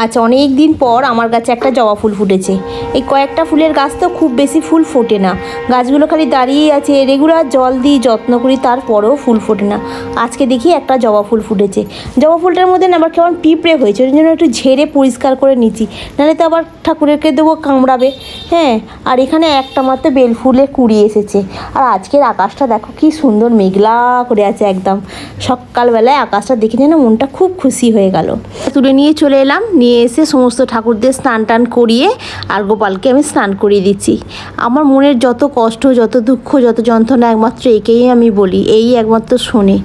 আজ অনেক দিন পর আমার গাছে একটা জবা ফুল ফুটেছে। এই কয়েকটা ফুলের গাছ তো খুব বেশি ফুল ফোটে না। গাছগুলো খালি দাঁড়িয়ে আছে, রেগুলার জল দিই, যত্ন করি, তারপরেও ফুল ফোটে না। আজকে দেখি একটা জবা ফুল ফুটেছে। জবা ফুলটার মধ্যে না আবার কেমন পিঁপড়ে হয়েছে, ওই জন্য একটু ঝেড়ে পরিষ্কার করে নিচ্ছি। নাহলে তো আবার ঠাকুরেরকে দেবো কামড়াবে। হ্যাঁ আর এখানে একটা মাত্র বেল ফুলে কুড়ি এসেছে। আর আজকের আকাশটা দেখো কি সুন্দর মেঘলা করে আছে একদম। সকালবেলায় আকাশটা দেখে যেন মনটা খুব খুশি হয়ে গেল। তুলে নিয়ে চলে এলাম নিয়ে এসে সমস্ত ঠাকুরদের স্নান টান করিয়ে আর গোপালকে আমি স্নান করিয়ে দিচ্ছি। আমার মনের যত কষ্ট, যত দুঃখ, যত যন্ত্রণা একমাত্র একেই আমি বলি, এই একমাত্র শোনে।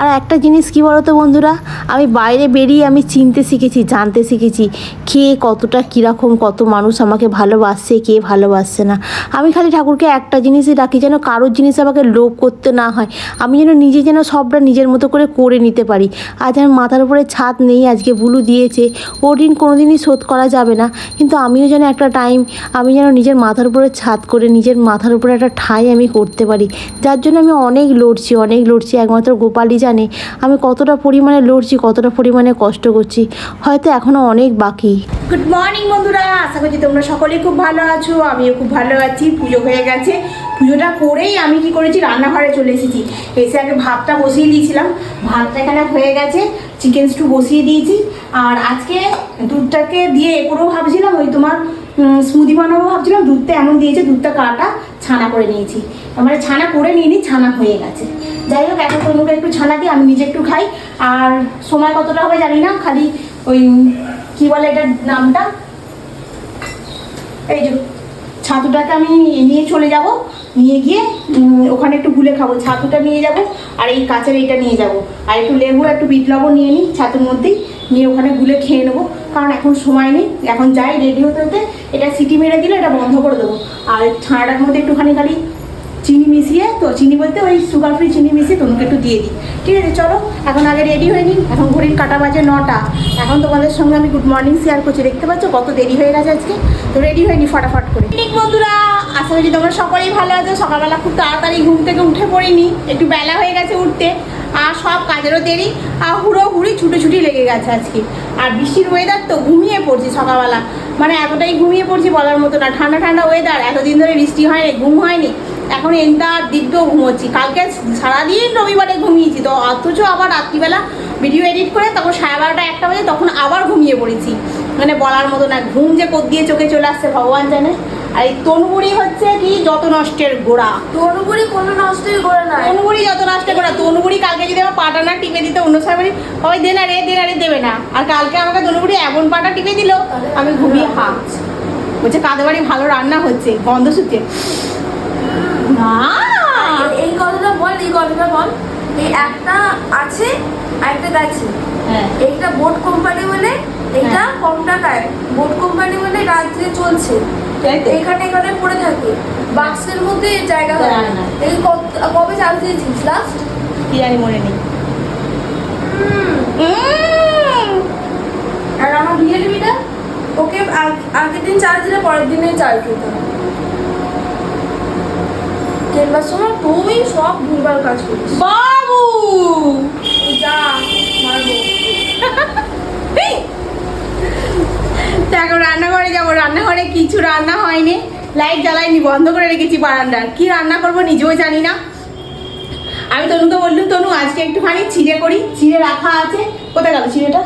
আর একটা জিনিস কি বলতো বন্ধুরা? আমি বাইরে বেরিয়ে আমি চিনতে শিখেছি, জানতে শিখেছি কে কতটা কীরকম কত মানুষ আমাকে ভালোবাসছে, কে ভালোবাসছে না। আমি খালি ঠাকুরকে একটা জিনিসই রাখি যেন কারোর জিনিস আমাকে লোভ করতে না হয়। আমি যেন নিজে যেন সবটা নিজের মতো করে করে নিতে পারি। আজ আমার মাথার উপরে ছাদ নেই, আজকে বুলু দিয়েছে ও ঋণ কোনো দিনই শোধ করা যাবে না। কিন্তু আমিও যেন একটা টাইম আমি যেন নিজের মাথার উপরে ছাদ করে নিজের মাথার উপরে একটা ঠাঁই আমি করতে পারি। যার জন্য আমি অনেক লড়ছি অনেক লড়ছি, একমাত্র গোপালই জানে। আমি কতটা পরিমাণে লড়ছি, কতটা পরিমাণে কষ্ট করছি, হয়তো এখনও অনেক বাকি। গুড মর্নিং বন্ধুরা, আশা করছি তোমরা সকলেই খুব ভালো আছো, আমিও খুব ভালো আছি, পুজো হয়ে গেছে। পুজোটা করেই আমি কি করেছি, রান্নাঘরে চলে এসেছি। এসে আগে ভাতটা বসিয়ে দিয়েছিলাম। ভাতটা এখানে হয়ে গেছে চিকেন স্টু বসিয়ে দিয়েছি। আর আজকে দুধটাকে দিয়ে করেও ভাবছিলাম, ওই তোমার স্মুদি বানাবো ভাবছিলাম। দুধটা এমন দিয়েছে, দুধটা কাটা, ছানা করে নিয়েছি। মানে ছানা করে নিয়ে নিই ছানা হয়ে গেছে। যাই হোক, এখন তনুকে একটু ছানা দিই, আমি নিজে একটু খাই। আর সময় কতটা হবে জানি না, খালি ওই, কি বলে এটার নামটা? এই যে, ছাতুটাকে আমি নিয়ে চলে যাব। নিয়ে গিয়ে ওখানে একটু গুলে খাব, ছাতুটা নিয়ে যাব, আর এই কাঁচের এইটা নিয়ে যাব। আর একটু লেবু, একটু বিট লবণ নিয়ে নিই ছাতুর মধ্যেই, নিয়ে ওখানে গুলে খেয়ে নেব। কারণ এখন সময় নেই, এখন যাই রেডি হতে হতে, এটা সিটি মেরে দিলে, এটা বন্ধ করে দেবো। আর ছানাটার মধ্যে একটুখানি খালি চিনি মিশিয়ে, তো চিনি বলতে ওই সুগার ফ্রি চিনি মিশিয়ে তোমাকে একটু দিয়ে দিই। ঠিক আছে, চলো, এখন আগে রেডি হয়ে নিই, এখন ঘড়ির কাটা বাজে নটা। এখন তোমাদের সঙ্গে আমি গুড মর্নিং শেয়ার করছি। দেখতে পাচ্ছ কত দেরি হয়ে গেছে আজকে? তো রেডি হয়ে নি ফটাফট করে। ঠিক বন্ধুরা! আশা করছি তোমরা সকলেই ভালো আছো। সকালবেলা খুব তাড়াতাড়ি ঘুম থেকে উঠে পড়িনি। একটু বেলা হয়ে গেছে উঠতে। আর সব কাজেরও দেরি। আর হুড়ো হুড়ি ছুটোছুটি লেগে গেছে আজকে। আর বৃষ্টির ওয়েদার তো ঘুমিয়ে পড়ছি সকালবেলা। মানে এতটাই ঘুমিয়ে পড়ছি বলার মতো না। ঠান্ডা ঠান্ডা ওয়েদার এতদিন ধরে বৃষ্টি হয়নি, ঘুম হয়নি। এখন এন্টার দিকটাও ঘুমোচ্ছি। কালকে সারাদিন রবিবারে ঘুমিয়েছি। তো অথচ আবার রাত্রিবেলা ভিডিও এডিট করে তখন সাড়ে বারোটা একটা বাজে তখন আবার ঘুমিয়ে পড়েছি। মানে বলার মতো না। ঘুম যে কোদ দিয়ে চোখে চলে আসছে, ভগবান জানে। আর এই তনুগুড়ি হচ্ছে কি যত নষ্টের গোড়া। তরুগুড়ি কোনো নষ্টই করে না তনুগুড়ি যত নষ্টের গোড়া তনুগুড়ি কালকে যদি আমার পাটা না টিপে দিতে অন্য বলি ওই দে না রে দে না রে দেবে না। আর কালকে আমাকে তনুগুড়ি এমন পাটা টিপে দিল আমি ঘুমিয়ে হাঁক বলছে কাদের বাড়ি ভালো রান্না হচ্ছে গন্ধ শুকে না। এই- কথাটা বল এই কথাটা বল। এই একটা আছে আর একটা গেছে হ্যাঁ। এইটা বোট কোম্পানি বলে এটা কম টাকায় বোট কোম্পানি বলে রাত্রে চলছে? এখানে এখানে পড়ে থাকে। বাক্সের মধ্যে জায়গা হয়। না। এই কবে চার্জ দিয়েছিস লাস্ট কি জানি মনে নেই। আর আমার রিয়েলমিটা ওকে আগ- আগের দিন চার্জ দিলে পরের দিনে চার্জ দিতে হবে। কেনবার সময় তুই সব ভুলবার কাজ করিস। বাবু! যা মারবো। তো এখন রান্নাঘরে যাব। রান্নাঘরে কিছু রান্না হয়নি। লাইট জ্বালাইনি, বন্ধ করে রেখেছি বারান্দার কি রান্না করব নিজেও জানি না। আমি তনুকে বললুম, তনু, আজকে একটুখানি চিড়ে করি। চিড়ে রাখা আছে। কোথায় গেল চিড়েটা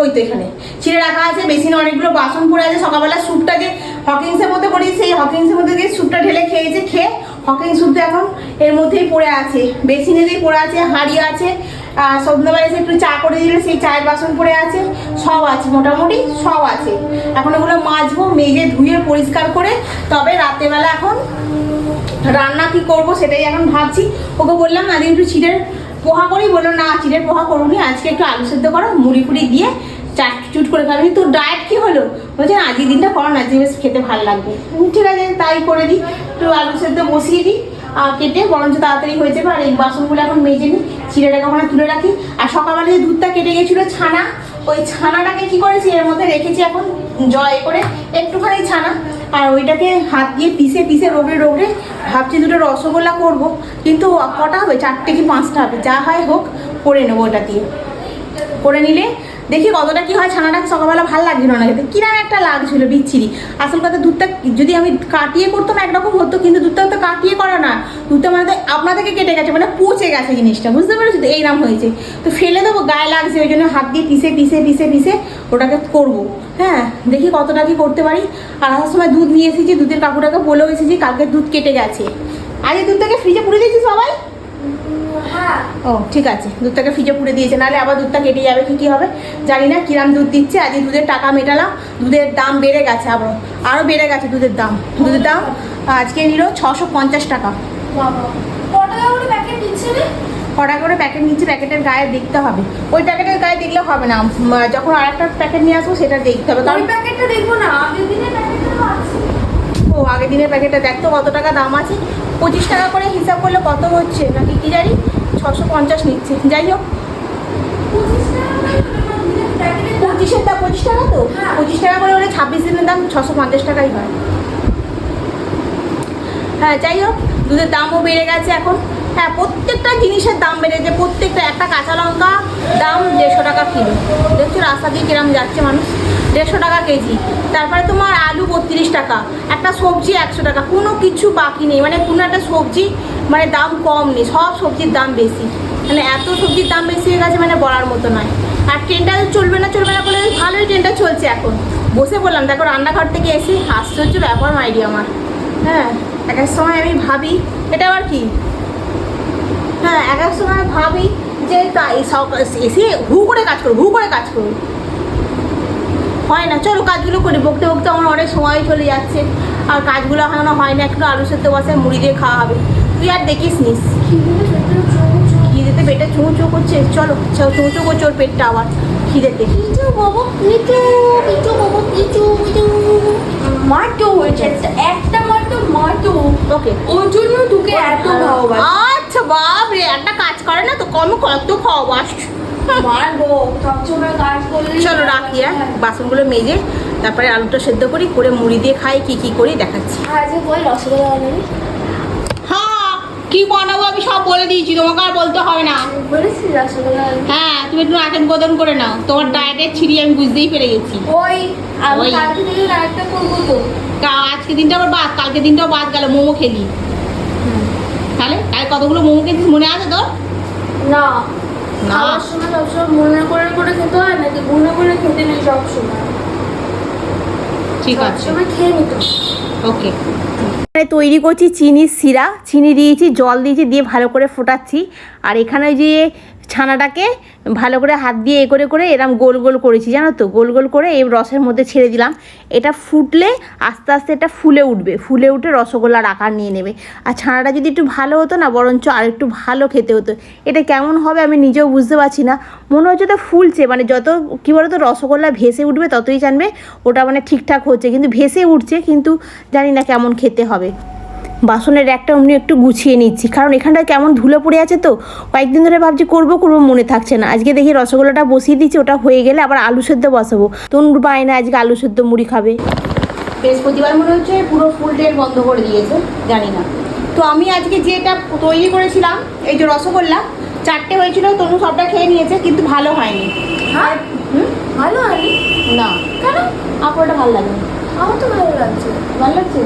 ওই তো এখানে। চিড়ে রাখা আছে, বেসিনে অনেকগুলো বাসন পড়ে আছে। সকালবেলা স্যুপটা যে হকিংসের মধ্যে পড়ি সেই হকিংসের মধ্যে দিয়ে স্যুপটা ঢেলে খেয়েছে, খেয়ে হকিং স্যুপটা এখন এর মধ্যেই পড়ে আছে। বেসিনেতেই পড়ে আছে, হাঁড়ি আছে সন্ধ্যাবেলা এসে একটু চা করে দিলে সেই চায়ের বাসন পড়ে আছে। সব আছে, মোটামুটি সব আছে। এখন ওগুলো মাজবো, মেজে, ধুয়ে, পরিষ্কার করে, তবে রাতেরবেলা এখন রান্না কি করব সেটাই এখন ভাবছি। ওকে বললাম আজকে একটু চিড়ের পোহা করি। বলল, না, চিড়ের পোহা করুনি। আজকে একটু আলু সেদ্ধ করো, মুড়ি ফুড়ি দিয়ে চাট চুট করে খাবি। তোর ডায়েট কি হলো? বলছে, না আজকের দিনটা করো না, আজকে বেশ খেতে ভালো লাগবে। ঠিক আছে, তাই করে দিই। একটু আলু সেদ্ধ বসিয়ে দিই। কেটে, বরঞ্চ তাড়াতাড়ি হয়ে যাবে। আর এই বাসনগুলো এখন মেজে নিই চিড়েটাকে ওখানে তুলে রাখি। আর সকালবেলা যে দুধটা কেটে গেছিল, ছানা, ওই ছানাটাকে কি করেছি, এর মধ্যে রেখেছি এখন, জয় করে, একটুখানি ছানা। আর ওইটাকে হাত দিয়ে পিষে পিষে রোগড়ে রোগড়ে ভাবছি দুটো রসগোল্লা করব। কিন্তু কটা হবে? চারটে কি পাঁচটা হবে? যা হয় হোক, করে নেব ওটা দিয়ে। করে নিলে, দেখি কতটা কি হয়। ছানাটা সকালবেলা ভালো লাগছিল না খেতে। কিরাম একটা লাগছিল, বিচ্ছিরি। আসল কথা দুধটা যদি আমি কাটিয়ে করতাম একরকম হতো, কিন্তু দুধটা তো কাটিয়ে করা না। দুধটা মানে আপনা থেকে কেটে গেছে মানে পচে গেছে জিনিসটা। বুঝতে পেরেছ তো? এইরকম হয়েছে। তো ফেলে দেবো, গায়ে লাগছে, ওই জন্য হাত দিয়ে পিসে পিসে পিসে পিষে ওটাকে করব। হ্যাঁ দেখি কতটা কি করতে পারি। আর আসার সময় দুধ নিয়ে এসেছি, দুধের কাকুটাকে বলেও এসেছি, কালকে দুধ কেটে গেছে। আজ দুধটাকে ফ্রিজে পুড়ে দিয়েছি সবাই? ও ঠিক আছে। দুধটাকে ফ্রিজে পুড়ে দিয়েছে নাহলে আবার দুধটা কেটে যাবে কি কি হবে? জানি না কিরাম দুধ দিচ্ছে আজ এই দুধের টাকা মেটালাম দুধের দাম বেড়ে গেছে আবার আরও বেড়ে গেছে দুধের দাম। দুধের দাম আজকে নিল ছশো পঞ্চাশ টাকা। কটা করে প্যাকেট নিচ্ছে প্যাকেটের গায়ে দেখতে হবে। ওই প্যাকেটের গায়ে দেখলে হবে না যখন আরেকটা প্যাকেট নিয়ে আসব সেটা দেখতে হবে। কারণ প্যাকেটটা দেখব না আগের দিনের প্যাকেটটা ও আগের দিনের প্যাকেটটা দেখতো কত টাকা দাম আছে। পঁচিশ টাকা করে হিসাব করলে কত হচ্ছে? নাকি কি জানি? ছশো পঞ্চাশ নিচ্ছে যাই হোক। পঁচিশের দাম পঁচিশ টাকা তো হ্যাঁ। পঁচিশ টাকা করে হলে ছাব্বিশ দিনের দাম ছশো পঞ্চাশ টাকাই হয় হ্যাঁ যাই হোক দুধের দামও বেড়ে গেছে এখন হ্যাঁ প্রত্যেকটা জিনিসের দাম বেড়েছে প্রত্যেকটা একটা কাঁচা লঙ্কা দাম দেড়শো টাকা কিলো। দেখছ রাস্তা দিয়ে কিরম যাচ্ছে মানুষ? দেড়শো টাকা কেজি। তারপরে তোমার আলু বত্রিশ টাকা, একটা সবজি একশো টাকা, কোনো কিছু বাকি নেই। মানে কোনো একটা সবজি মানে দাম কম নেই, সব সবজির দাম বেশি। মানে এত সবজির দাম বেশি হয়ে গেছে মানে বলার মতো নয়। আর ট্রেনটা চলবে না চলবে না বলে ভালোই ট্রেনটা চলছে এখন। বসে বললাম দেখো রান্নাঘর থেকে এসে আশ্চর্য ব্যাপার মাইডি আমার হ্যাঁ এক সময় আমি ভাবি, এটা আবার কি? হ্যাঁ এক এক সময় ভাবি যে এসে হু করে কাজ করো হু করে কাজ করো হয় না চলো কাজগুলো করি। বকতে বকতে আমার অনেক সময় চলে যাচ্ছে। আর কাজগুলো এখনও হয় না একটু আলু সেদ্ধ বসে মুড়ি দিয়ে খাওয়া হবে। তুই আর দেখিস নিস। খিদেতে পেটে চুঁ চুঁ করছে। চলো চুঁ চুঁ করছে ওর পেটটা আবার। খিদেতে বাবু। মাটো হয়েছে। একটা একটা মাত্র মাটো ওকে ওর জন্য তোকে এত ভালোবাসি। আচ্ছা বাপ রে একটা কাজ করে না তো? কম কত খাওয়াবাস মারবো সবসময় কাজ করলে চলো রাখি হ্যাঁ। বাসনগুলো মেজে তারপরে আলুটা সেদ্ধ করি করে মুড়ি দিয়ে খাই কি কি করি দেখাচ্ছি। আজকে রসগোল্লা হ্যাঁ কি বানাবো আমি সব বলে দিয়েছি তোমাকে আর বলতে হবে না। হ্যাঁ তুমি একটু আটেন গোদন করে নাও। তোমার ডায়েটের ছিড়ি আমি বুঝতেই পেরে গেছি। ওই আজকে দিনটা আবার বাদ কালকে দিনটাও বাদ গেল মোমো খেলি। তাহলে কাল কতগুলো মোমো খেয়েছিস মনে আছে তোর? না। খাওয়ার সময় সবসময় মনে করে করে খেতে হয় নাকি খেতে নেই সবসময়? ঠিক আছে। সবসময় খেয়ে নিতে ওকে তৈরি করছি চিনির সিরা চিনি দিয়েছি, জল দিয়েছি, দিয়ে ভালো করে ফোটাচ্ছি। আর এখানে যে ছানাটাকে ভালো করে হাত দিয়ে এ করে করে এরম গোল গোল করেছি, জানো তো? গোল গোল করে এই রসের মধ্যে ছেড়ে দিলাম। এটা ফুটলে আস্তে আস্তে এটা ফুলে উঠবে। ফুলে উঠে রসগোল্লার আকার নিয়ে নেবে। আর ছানাটা যদি একটু ভালো হতো না, বরঞ্চ আর একটু ভালো খেতে হতো। এটা কেমন হবে আমি নিজেও বুঝতে পারছি না। মনে হচ্ছে তো ফুলছে মানে যত, কী বলতো, রসগোল্লা ভেসে উঠবে ততই জানবে ওটা মানে ঠিকঠাক হচ্ছে। কিন্তু ভেসে উঠছে, কিন্তু জানি না কেমন খেতে হবে। বাসনের একটা অমনি একটু গুছিয়ে নিচ্ছি। কারণ এখানটায় কেমন ধুলো পড়ে আছে তো কয়েকদিন ধরে ভাবছি করব করব মনে থাকছে না। আজকে দেখি রসগোল্লাটা বসিয়ে দিচ্ছি ওটা হয়ে গেলে আবার আলু সেদ্ধ বসাবো। তনুর পায় না আজকে আলু সেদ্ধ মুড়ি খাবে। বৃহস্পতিবার মনে হচ্ছে পুরো ফুল ডে বন্ধ করে দিয়েছে জানি না। তো আমি আজকে যেটা তৈরি করেছিলাম এই যে রসগোল্লা চারটে হয়েছিল তনু সবটা খেয়ে নিয়েছে কিন্তু ভালো হয়নি। হ্যাঁ? ভালো হয়নি? না। কেন? আপনার ওটা ভালো লাগে আমার তো ভালো লাগছে। ভালো লাগছে?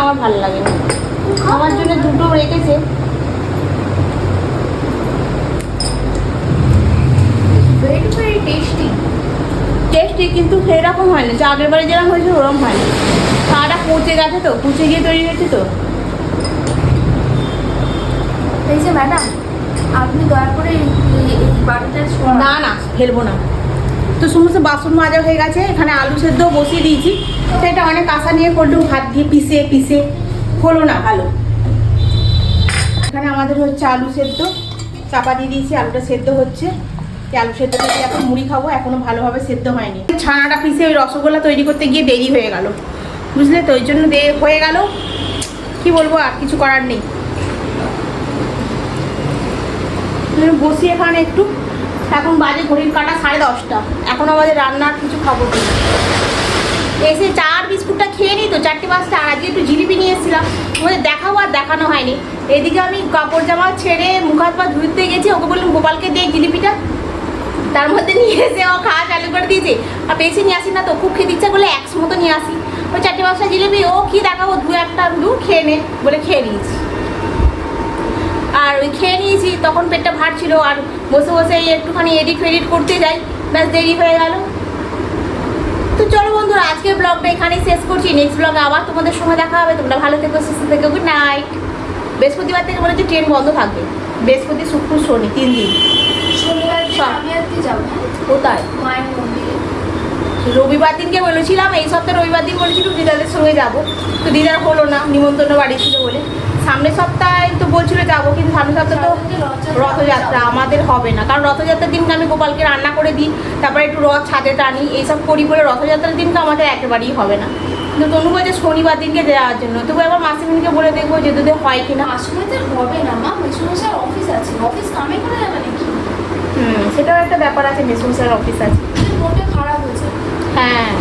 আমার ভালো লাগে না আমার জন্য দুটো রেখেছে। ভেরি ভেরি টেস্টি টেস্টি কিন্তু সেরকম হয় না যে আগের বারে যেরকম হয়েছে ওরকম হয় না চাটা পচে গেছে তো পচে গিয়ে তৈরি হয়েছে তো। এই যে ম্যাডাম আপনি দয়া করে এই বাড়িটা না না ফেলব না। তো সমস্ত বাসন মাজা হয়ে গেছে, এখানে আলু সেদ্ধ বসিয়ে দিয়েছি। সেটা অনেক আশা নিয়ে করলুম হাত দিয়ে পিষে পিষে হলো না ভালো। এখানে আমাদের হচ্ছে আলু সেদ্ধ, চাপা দিয়ে দিয়েছি, আলুটা সেদ্ধ হচ্ছে। আলু সেদ্ধ থেকে এখন মুড়ি খাব, এখনও ভালোভাবে সেদ্ধ হয়নি। ছানাটা পিষে ওই রসগোল্লা তৈরি করতে গিয়ে দেরি হয়ে গেল। বুঝলে তো, ওই জন্য হয়ে গেল। কি বলব, আর কিছু করার নেই। বসি এখানে একটু। এখন বাজে ঘড়ির কাটা সাড়ে দশটা। এখন আমাদের রান্নার কিছু খাব এসে চার বিস্কুটটা খেয়ে নিই তো চারটে পাঁচটা, আর আজকে একটু জিলিপি নিয়ে এসেছিলাম। ওদের দেখাবো আর দেখানো হয়নি। এদিকে আমি কাপড় জামা ছেড়ে মুখ হাত পা ধুতে গেছি, ওকে বললাম, গোপালকে দিয়ে জিলিপিটা। তার মধ্যে নিয়ে এসে ও খাওয়া চালু করে দিয়েছে। আর বেশি নিয়ে আসি না তো, খুব খেতে ইচ্ছা করলে একশো মতো নিয়ে আসি। ওই চারটে পাঁচটা জিলিপি, ও কি দেখাবো, দু একটা দু খেয়ে নে বলে খেয়ে নিয়েছি। আর ওই খেয়ে তখন পেটটা ভার ছিল আর বসে বসে একটুখানি এডিট ফেডিট করতে যাই। ব্যাস দেরি হয়ে গেল। তো চলো বন্ধুরা আজকের ব্লগটা এখানেই শেষ করছি। নেক্সট ব্লগে আবার তোমাদের সঙ্গে দেখা হবে। তোমরা ভালো থেকো সুস্থ থেকো গুড নাইট বৃহস্পতিবার থেকে মনে হচ্ছে ট্রেন বন্ধ থাকবে। বৃহস্পতি শুক্র শনি তিন দিন? কোথায়? রবিবার দিনকে বলেছিলাম এই সপ্তাহে রবিবার দিন বলেছিলাম দিদাদের সঙ্গে যাব। তো দিদার হলো না নিমন্ত্রণ বাড়ি ছিল বলে। সামনের সপ্তাহে তো বলছিল যাব কিন্তু সামনের সপ্তাহে তো রথযাত্রা। আমাদের হবে না। কারণ রথযাত্রার দিনকে আমি গোপালকে রান্না করে দিই তারপরে একটু রথ ছাদে টানি এইসব করি বলে রথযাত্রার দিনকে আমাদের একেবারেই হবে না। কিন্তু তনু বলছে শনিবার দিনকে দেওয়ার জন্য। তবু এবার মাসিমিনকে বলে দেখব যে দুধে হয় কিনা আসলে হবে না মা। মেসমশাই অফিস আছে। অফিস কামে করে যাবে নাকি? হুম সেটাও একটা ব্যাপার আছে মেসমশাইয়ের অফিস আছে। মনটা খারাপ হয়েছে। হ্যাঁ।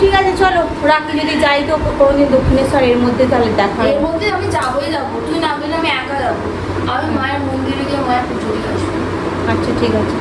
ঠিক আছে চলো রাখি যদি যাই তো কোনোদিন দক্ষিণেশ্বর এর মধ্যে তাহলে দেখা এর মধ্যে আমি যাবোই যাব তুই না গেলে আমি একা যাব। আমি মায়ের মন্দিরে গিয়ে মায়ের পুজো দিয়ে আসব। আচ্ছা ঠিক আছে।